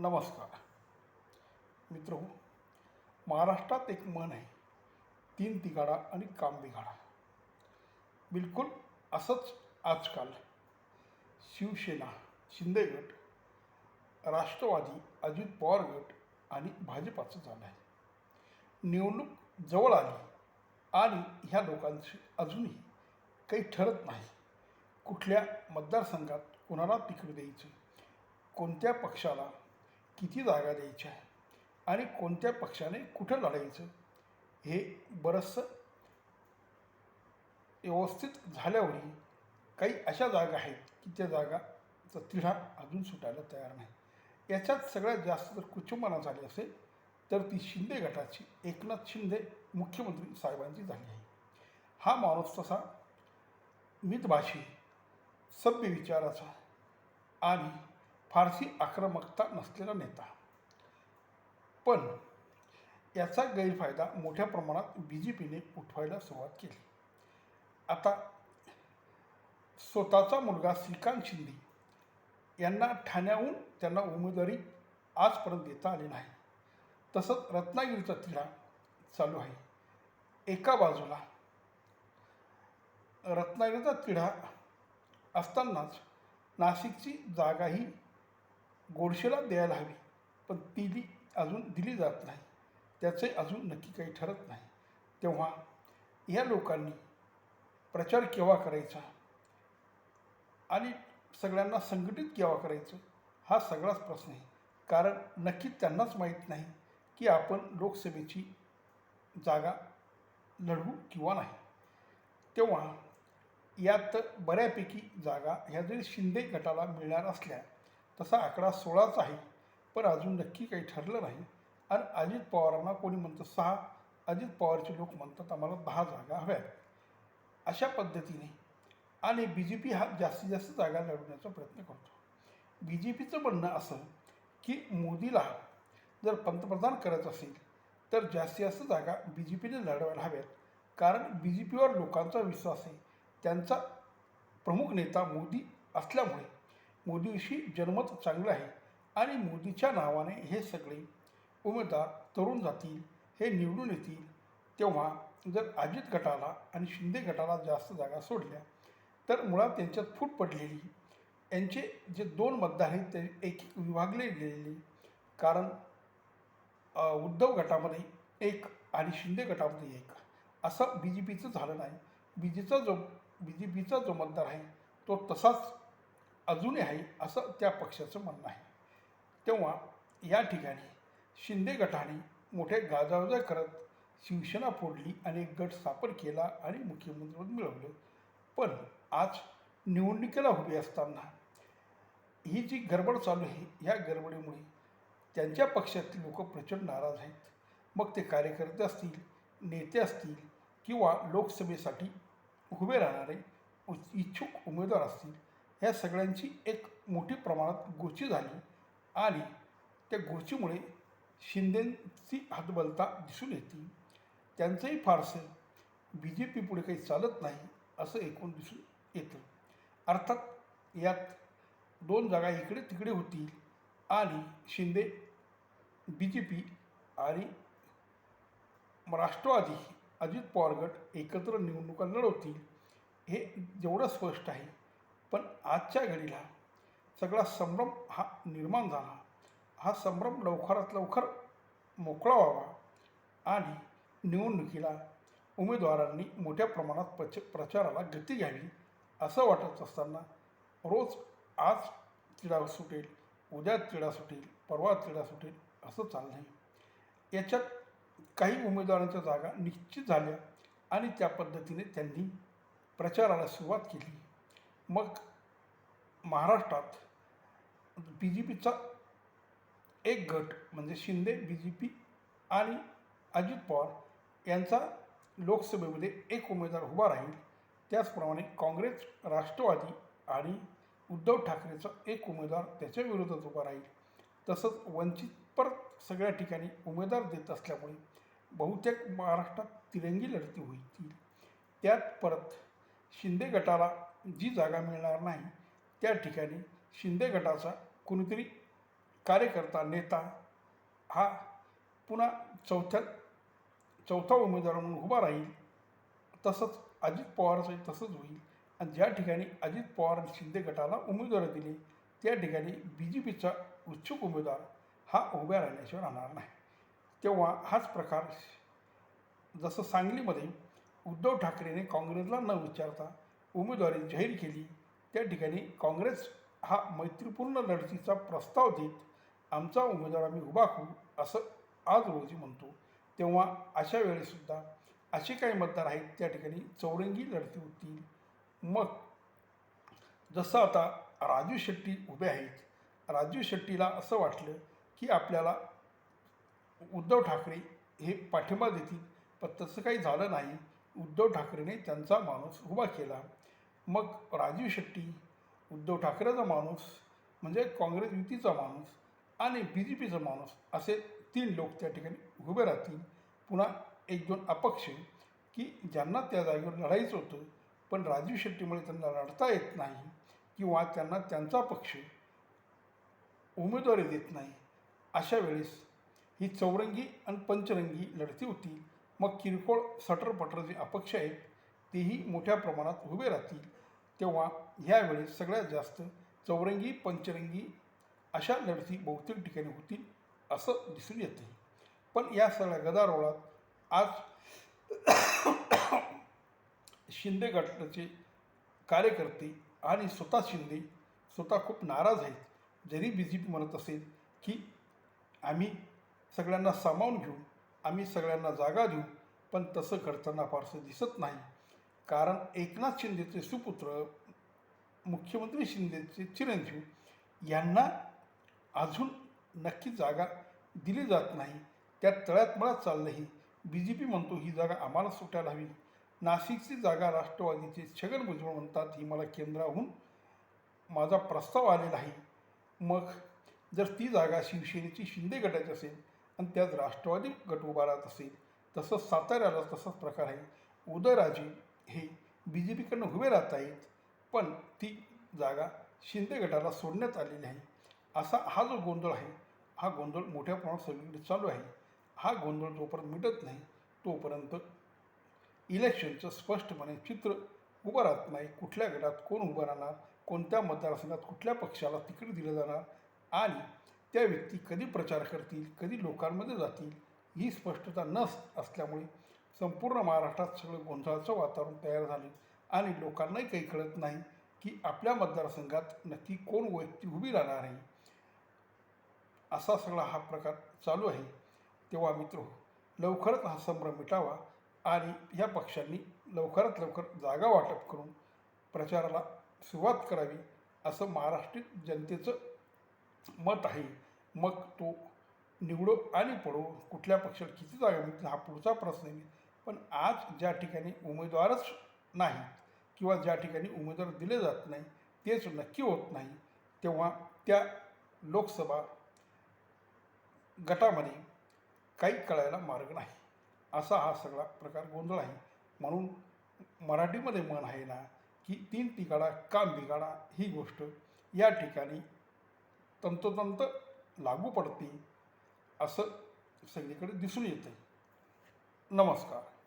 नमस्कार. मित्र महाराष्ट्रात एक मन आहे तीन तिघाडा आणि काम बिघाडा बिलकुल असंच आजकाल शिवसेना शिंदे गट राष्ट्रवादी अजित पवार गट आणि भाजपाचं झालं आहे. निवडणूक जवळ आली आणि ह्या लोकांची अजूनही काही ठरत नाही. कुठल्या मतदारसंघात कोणाला तिकीट द्यायचं? कोणत्या पक्षाला किती जागा द्यायच्या आणि कोणत्या पक्षाने कुठं लढायचं हे बरंचसं व्यवस्थित झाल्यावरही काही अशा जागा आहेत की त्या जागाचा तिढा अजून सुटायला तयार नाही. याच्यात सगळ्यात जास्त जर कुचुंबना झाली असेल तर ती शिंदे गटाची एकनाथ शिंदे मुख्यमंत्री साहेबांची झाली आहे. हा माणूस तसा मितभाषी सभ्य विचाराचा आणि फारशी आक्रमकता नसलेला नेता. पण याचा गैरफायदा मोठ्या प्रमाणात बी जे पीने उठवायला सुरुवात केली. आता स्वतःचा मुलगा श्रीकांत शिंदे यांना ठाण्याहून त्यांना उमेदवारी आजपर्यंत देता आली नाही. तसंच रत्नागिरीचा तिढा चालू आहे. एका बाजूला रत्नागिरीचा तिढा असतानाच नाशिकची जागाही गोडशेला द्यायला हवी. पण ती अजून दिली जात नाही. त्याचे अजून नक्की काही ठरत नाही. तेव्हा या लोकांनी प्रचार केव्हा करायचा? आणि सगळ्यांना संघटित केव्हा करायचं? हा सगळाच प्रश्न आहे. कारण नक्की त्यांनाच माहीत नाही की आपण लोकसभेची जागा लढवू किंवा नाही. तेव्हा यात बऱ्यापैकी जागा ह्या जरी शिंदे गटाला मिळणार असल्या तसा आकडा सोळाच आहे पण अजून नक्की काही ठरलं नाही. आणि अजित पवारांना कोणी म्हणतं सहा अजित पवारचे लोक म्हणतात आम्हाला दहा जागा हव्यात. अशा पद्धतीने आणि बी जे पी हा जास्तीत जास्त जागा लढवण्याचा प्रयत्न करतो. बी जे पीचं म्हणणं असं की मोदीला जर पंतप्रधान करत असेल तर जास्तीत जास्त जागा बी जे पीने लढवायला हव्यात. कारण बी जे पीवर लोकांचा विश्वास आहे. त्यांचा प्रमुख नेता मोदी असल्यामुळे मोदीशी जन्मत चांगलं आहे आणि मोदीच्या नावाने हे सगळे उमेदवार तरुण जातील हे निवडून येतील. तेव्हा जर अजित गटाला आणि शिंदे गटाला जास्त जागा सोडल्या तर मुळात त्यांच्यात फूट पडलेली. यांचे जे दोन मतदार आहेत ते एक एक विभागले गेलेले. कारण उद्धव गटामध्ये एक आणि शिंदे गटामध्ये एक. असं बी जे पीचं झालं नाही. बी जेचा जो बी जे पीचा जो मतदार आहे तो तसाच अजूनही आहे असं त्या पक्षाचं म्हणणं आहे. तेव्हा या ठिकाणी शिंदे गटाने मोठे गाजावाजा करत शिवसेना फोडली आणि गट स्थापन केला आणि मुख्यमंत्रीपद मिळवलं. पण आज निवडणुकीला उभी असताना ही जी गडबड चालू आहे ह्या गडबडीमुळे त्यांच्या पक्षातील लोक प्रचंड नाराज आहेत. मग ते कार्यकर्ते असतील नेते असतील किंवा लोकसभेसाठी उभे राहणारे इच्छुक उमेदवार असतील ह्या सगळ्यांची एक मोठी प्रमाणात गोची झाली आणि त्या गोचीमुळे शिंदेची हातबलता दिसून येते. त्यांचंही फारसं बी जे पी पुढे काही चालत नाही असं एकूण दिसून येतं. अर्थात यात दोन जागा इकडे तिकडे होतील आणि शिंदे बी जे पी आणि राष्ट्रवादी अजित पवार गट एकत्र निवडणुका लढवतील हे जेवढं स्पष्ट आहे पण आजच्या घडीला सगळा संभ्रम हा निर्माण झाला. हा संभ्रम लवकरात लवकर मोकळा व्हावा आणि निवडणुकीला उमेदवारांनी मोठ्या प्रमाणात प्रच प्रचाराला गती घ्यावी असं वाटत असताना रोज आज तिढा सुटेल उद्या तिढा सुटेल परवा तिढा सुटेल असं चाललं आहे याच्यात काही उमेदवारांच्या जागा निश्चित झाल्या आणि त्या पद्धतीने त्यांनी प्रचाराला सुरुवात केली. मग महाराष्ट्रात बी जे पीचा एक गट म्हणजे शिंदे बी जे पी आणि अजित पवार यांचा लोकसभेमध्ये एक उमेदवार उभा राहील. त्याचप्रमाणे काँग्रेस राष्ट्रवादी आणि उद्धव ठाकरेचा एक उमेदवार त्याच्या विरोधात उभा राहील. तसंच वंचित परत सगळ्या ठिकाणी उमेदवार देत असल्यामुळे बहुतेक महाराष्ट्रात तिरंगी लढती होईल त्यात परत शिंदे गटाला जी जागा मिळणार नाही त्या ठिकाणी शिंदे गटाचा कोणीतरी कार्यकर्ता नेता हा पुन्हा चौथ्या चौथा उमेदवार म्हणून उभा राहील. तसंच अजित पवारचंही तसंच होईल. आणि ज्या ठिकाणी अजित पवार शिंदे गटाला उमेदवार दिली त्या ठिकाणी बी जे पीचा उत्सुक उमेदवार हा उभ्या राहण्याशिवाय राहणार नाही. तेव्हा हाच प्रकार जसं सांगलीमध्ये उद्धव ठाकरेने काँग्रेसला न विचारता उमेदवारी जाहीर केली. त्या ठिकाणी काँग्रेस हा मैत्रीपूर्ण लढतीचा प्रस्ताव देत आमचा उमेदवार आम्ही उभा करू असं आज रोजी म्हणतो. तेव्हा अशा वेळेसुद्धा असे काही मतदार आहेत त्या ठिकाणी चौरंगी लढती होतील. मग जसं आता राजू शेट्टी उभे आहेत राजू शेट्टीला असं वाटलं की आपल्याला उद्धव ठाकरे हे पाठिंबा देतील पण तसं काही झालं नाही. उद्धव ठाकरेने त्यांचा माणूस उभा केला. मग राजीव शेट्टी उद्धव ठाकरेचा माणूस म्हणजे काँग्रेस युतीचा माणूस आणि बी जे पीचा माणूस असे तीन लोक त्या ठिकाणी उभे राहतील. पुन्हा एक दोन अपक्ष की ज्यांना त्या जागेवर लढायचं होतं पण राजीव शेट्टीमुळे त्यांना लढता येत नाही किंवा त्यांना त्यांचा पक्ष उमेदवारी देत नाही अशा वेळेस ही चौरंगी आणि पंचरंगी लढती होती. मग किरकोळ सटरपटर जे अपक्ष आहेत तेही मोठ्या प्रमाणात उभे राहतील. तेव्हा ह्यावेळेस सगळ्यात जास्त चौरंगी पंचरंगी अशा लढती बहुतेक ठिकाणी होतील असं दिसून येते. पण या सगळ्या गदारोळात आज शिंदे गटाचे कार्यकर्ते आणि स्वतः शिंदे स्वतः खूप नाराज आहेत. जरी बी जे पी म्हणत असेल की आम्ही सगळ्यांना सामावून घेऊ आम्ही सगळ्यांना जागा देऊ पण तसं करताना फारसं दिसत नाही. कारण एकनाथ शिंदेचे सुपुत्र मुख्यमंत्री शिंदेचे चिरंजीव यांना अजून नक्की जागा दिली जात नाही. त्या तळ्यात मळात चाललंही बी जे पी म्हणतो ही जागा आम्हाला सुटायला हवी. नाशिकची जागा राष्ट्रवादीचे छगन भुजबळ म्हणतात ही मला केंद्राहून माझा प्रस्ताव आलेला आहे. मग जर ती जागा शिवसेनेची शिंदे गटाची असेल आणि त्यात राष्ट्रवादी गट उभारत असेल तसंच साताऱ्याला तसाच प्रकार आहे. उदयराजे हे बी जे पीकडनं उभे राहत आहेत पण ती जागा शिंदे गटाला सोडण्यात आलेली आहे असा हा जो गोंधळ आहे हा गोंधळ मोठ्या प्रमाणात सगळीकडे चालू आहे. हा गोंधळ जोपर्यंत मिटत नाही तोपर्यंत इलेक्शनचं स्पष्टपणे चित्र उभं राहत नाही कुठल्या गटात कोण उभं राहणार कोणत्या मतदारसंघात कुठल्या पक्षाला तिकीट दिलं जाणार आणि त्या व्यक्ती कधी प्रचार करतील कधी लोकांमध्ये जातील ही स्पष्टता न असल्यामुळे संपूर्ण महाराष्ट्रात सगळं गोंधळाचं वातावरण तयार झालं. आणि लोकांनाही काही कळत नाही की आपल्या मतदारसंघात नक्की कोण व्यक्ती उभी राहणार आहे. असा सगळा हा प्रकार चालू आहे. तेव्हा मित्र लवकरच हा संभ्रम मिटावा आणि या पक्षांनी लवकरात लवकर जागा वाटप करून प्रचाराला सुरुवात करावी असं महाराष्ट्रीय जनतेचं मत आहे. मग तो निवडो आणि पडो कुठल्या पक्षाला किती जागा मिळतील हा पुढचा प्रश्न आहे. पण आज ज्या ठिकाणी उमेदवारच नाही किंवा ज्या ठिकाणी उमेदवार दिले जात नाही तेच नक्की होत नाही तेव्हा त्या लोकसभा गटामध्ये काही कळायला मार्ग नाही. असा हा सगळा प्रकार गोंधळ आहे. म्हणून मराठीमध्ये म्हण आहे ना की तीन तिकाडा काम बिघाडा ही गोष्ट या ठिकाणी तंतोतंत लागू पडते असं सगळीकडे दिसून येतं नमस्कार.